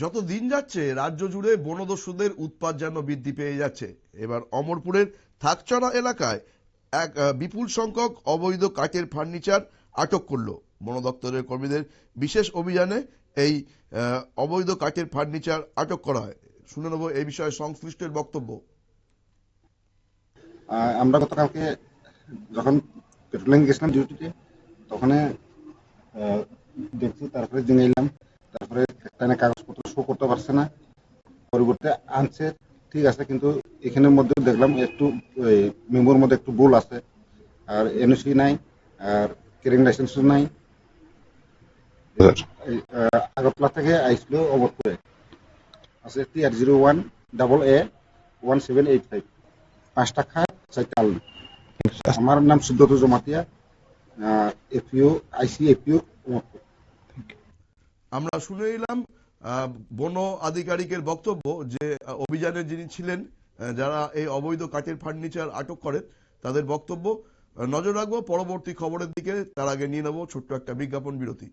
যত দিন যাচ্ছে, রাজ্য জুড়ে বনদস্যুদের উৎপাত যেন বৃদ্ধি পেয়ে যাচ্ছে। এবার অমরপুরের থাকচড়া এলাকায় এক বিপুল সংখ্যক অবৈধ কাঠের ফার্নিচার আটক করল। বন দপ্তরের কর্মীদের বিশেষ অভিযানে এই অবৈধ কাঠের ফার্নিচার আটক করা হয়। শুনে নেব এই বিষয়ে সংশ্লিষ্টের বক্তব্য। আমরা গতকালকে যখন পেট্রোলিং গেছিলাম ডিউটিতে, তখন দেখছি, তারপরে জেনে এলাম, তারপরে কাগজপত্র শো করতে পারছে না। পরিবর্তে আনছে ঠিক আছে কিন্তু এখানের মধ্যে দেখলাম একটু মেমোর মধ্যে একটু ভুল আছে। আর এনওসি নাই আর কেরিং লাইসেন্সও নাই। আগরতলা থেকে আইসলো অবরপুরে আছে T R zero one double A one seven eight five পাঁচটা চারটা আলু আমার নাম সুব্রত জমাতিয়া এফইউ আইসি এফইউ আমরা শুনে আহ, বন আধিকারিকের বক্তব্য যে আহ, অভিযানে যিনি ছিলেন যারা এই অবৈধ কাঠের ফার্নিচার আটক করেন তাদের বক্তব্য নজর রাখব পরবর্তী খবরের দিকে তার আগে নিয়ে নেব ছোট্ট একটা বিজ্ঞাপন বিরতি।